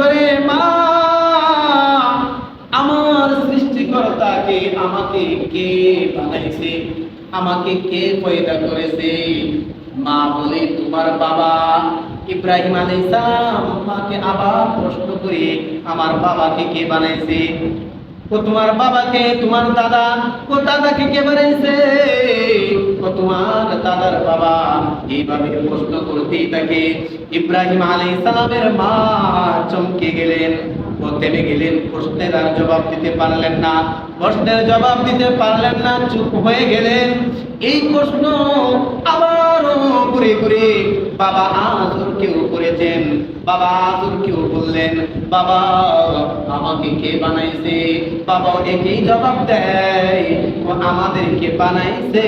করে মা, আমার সৃষ্টিকর্তাকে আমাকে কে বানাইছে? আমাকে কে পয়দা করেছে? মা বলে, তোমার বাবা ইব্রাহিম আলাইহিস সালাম মাকে আবার প্রশ্ন করে আমার বাবাকে কে বানাইছে? ও তোমার বাবাকে, তোমার দাদা, ও দাদাকে কে বানাইছে? এইভাবে প্রশ্ন করতেই থাকে ইব্রাহিম আলাইহিস সালামের মা চমকে গেলেন ও থেমে গেলেন। প্রশ্নের আর জবাব দিতে পারলেন না। প্রশ্নের জবাব দিতে পারলেন না, চুপ হয়ে গেলেন। এই প্রশ্ন আবারও ঘুরে ঘুরে বাবা আজর কেউ করেছেন। বাবা আজর কেউ বললেন, বাবা, আমাকে কে বানাইছে? বাবা একই জবাব দেয়। আমাদেরকে বানাইছে।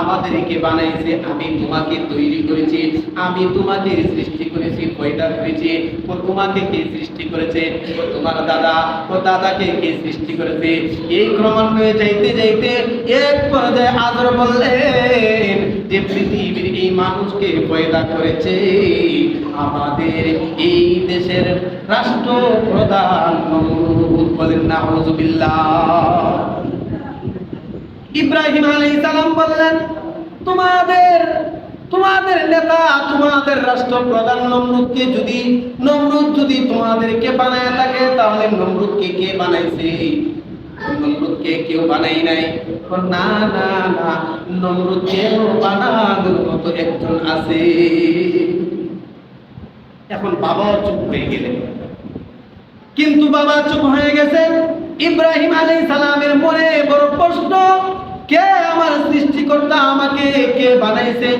আমাদেরকে বানাইছে, আমি তোমাকে তৈরি করেছি। আমি তোমাকে সৃষ্টি করেছি, পয়দা করেছি। ও তোমাকে কে সৃষ্টি করেছে? ও তোমার দাদা। ও দাদাকে কে সৃষ্টি করেছে? এই ক্রমান্বয়ে যাইতে যাইতে এক পর্যায়ে আদর বললেন, যে পৃথিবীর এই মানুষকে পয়দা করেছে, আমাদের এই দেশের রাষ্ট্রপ্রধান নমরুদ বলেন না ইব্রাহিম আলাইহিস সালাম বললেন, তোমাদের তোমাদের নেতা, তোমাদের রাষ্ট্র রাষ্ট্রপ্রধান নমরুদকে যদি, নমরুদ যদি তোমাদেরকে বানায় থাকে, তাহলে নমরুদকে কে বানাইছে? নমরুদকে কেউ বানাই নাই। না না না, নমরুদকে বানানোর মতো একজন আছে। এখন বাবাও চুপ হয়ে গেলেন কিন্তু বাবা চুপ হয়ে গেছেন ইব্রাহিম আলী সালামের মনে বড় প্রশ্ন কে আমার সৃষ্টিকর্তা আমাকে? কে বানাইছে?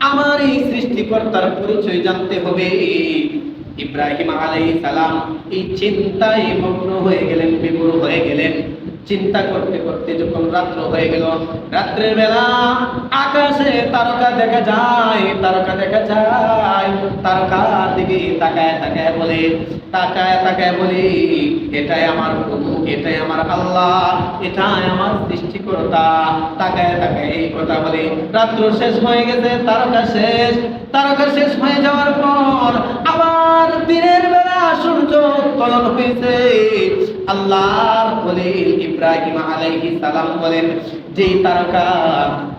আমার এই সৃষ্টিকর্তার পরিচয় জানতে হবে। ইব্রাহিম আলাই সালাম এই চিন্তায় মগ্ন হয়ে গেলেন, বিমূঢ় হয়ে গেলেন। চিন্তা করতে করতে যখন রাত্র হয়ে গেল, রাত্রের বেলা আকাশে তারকা দেখা যায়, তারকা দেখা যায়। তারকার দিকে তাকায় তাকায় বলে, তাকায় তাকায় বলে, এটাই আমার প্রভু এটাই আমার আল্লাহ, এটাই আমার সৃষ্টিকর্তা। তাকায় তাকায় এই কথা বলে, রাত্র শেষ হয়ে গেছে, তারকা শেষ। তারকা শেষ হয়ে যাওয়ার পর আবার দিনের বেলা সূর্য উত্তোলন হয়েছে। আল্লাহর বলে ইব্রাহিম আলাইহিস সালাম বলেন যেই তারকা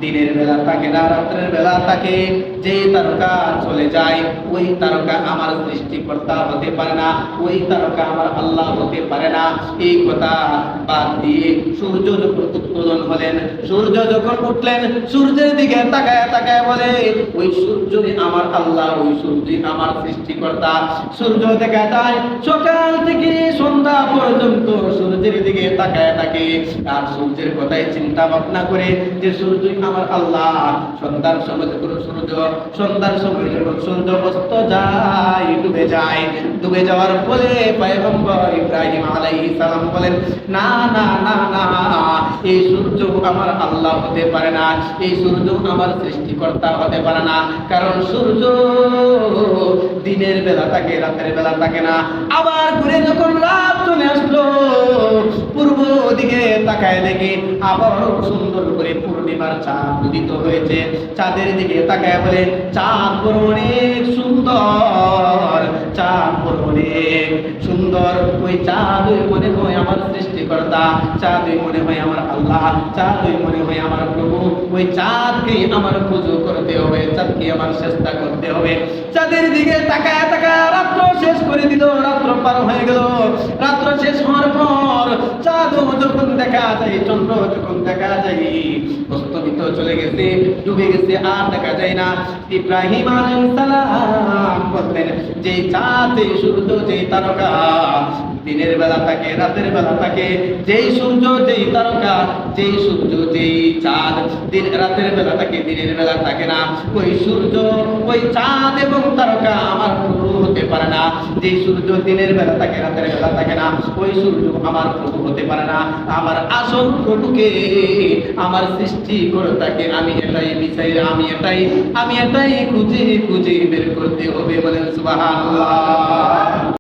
দিনের বেলা থাকে না, রাত্রের বেলা থাকে যে তারকা চলে যায়, ওই তারকা আমার সৃষ্টিকর্তা হতে পারে না, ওই তারকা আমার আল্লাহ হতে পারে না। এই কথা বাদ দিয়ে সূর্য যখন উত্তোলন হলেন, সূর্য যখন উঠলেন, সূর্যের দিকে তাকায় তাকায় বলে, ওই সূর্যই আমার আল্লাহ, ওই সূর্যই আমার সৃষ্টিকর্তা। সূর্য দেখা যায়, সকাল থেকে সন্ধ্যা পর্যন্ত সূর্যের দিকে তাকায় থাকে, আর সূর্যের কথাই চিন্তা ভাবনা করে যে সূর্যই আমার আল্লাহ। সন্ধ্যার সময় যখন সূর্য, সন্ধ্যার সময় যখন সূর্য অস্ত যায়, ডুবে যায়, ডুবে যাওয়ার পরে পয়গম্বর ইব্রাহিম আলাইহিস সালাম বলেন, না না না না, এই সূর্য আমার আল্লাহ হতে পারে না, এই সূর্য আমার সৃষ্টিকর্তা হতে পারে না, কারণ সূর্য দিনের বেলা থাকে, রাতের বেলা থাকে না। আবার ঘুরে যখন রাত চলে আসলো তাকায় দেখে আবার সুন্দর করে পূর্ণিমার চাঁদ উদিত হয়েছে। চাঁদের দিকে তাকায় বলে, চাঁদ বড় অনেক সুন্দর, চাঁদ অনেক সুন্দর ওই চাঁদ ওই মনে হয় আমার সৃষ্টিকর্তা চাঁদ ওই মনে হয় আমার আল্লাহ চাঁদ ওই মনে হয় আমার প্রভু। ওই চাঁদকে আমার পুজো করতে হবে চাঁদকে আমার চেষ্টা করতে হবে। চাঁদের দিকে তাকায় তাকায় রাত্র শেষ করে দিল, রাত্র পার হয়ে গেল। রাত্র শেষ হওয়ার পর চাঁদ যখন দেখা যায় চন্দ্র যখন দেখা যায়, অস্তমিত চলে গেছে, ডুবে গেছে, আর দেখা যায় না। ইব্রাহিম আলাইহিস সালাম বললেন যে চাঁদ সূর্য যে তারকা, দিনের বেলা থাকে, রাতের বেলা থাকে। যেই সূর্য যেই তারকা, যেই সূর্য যেই চাঁদ। দিন, রাতের বেলা থাকে, দিনের বেলা থাকে না। ওই সূর্য, ওই চাঁদ এবং তারকা পারে না যেই সূর্য দিনের বেলা থাকে রাতের বেলা থাকে না, ওই সূর্য আমার প্রভু হতে পারে না। আমার আসল প্রভুকে, আমার সৃষ্টি করে তাকে আমি এটাই বিচাই আমি এটাই আমি এটাই খুঁজে খুঁজে বের করতে হবে বলেন সুবহানাল্লাহ।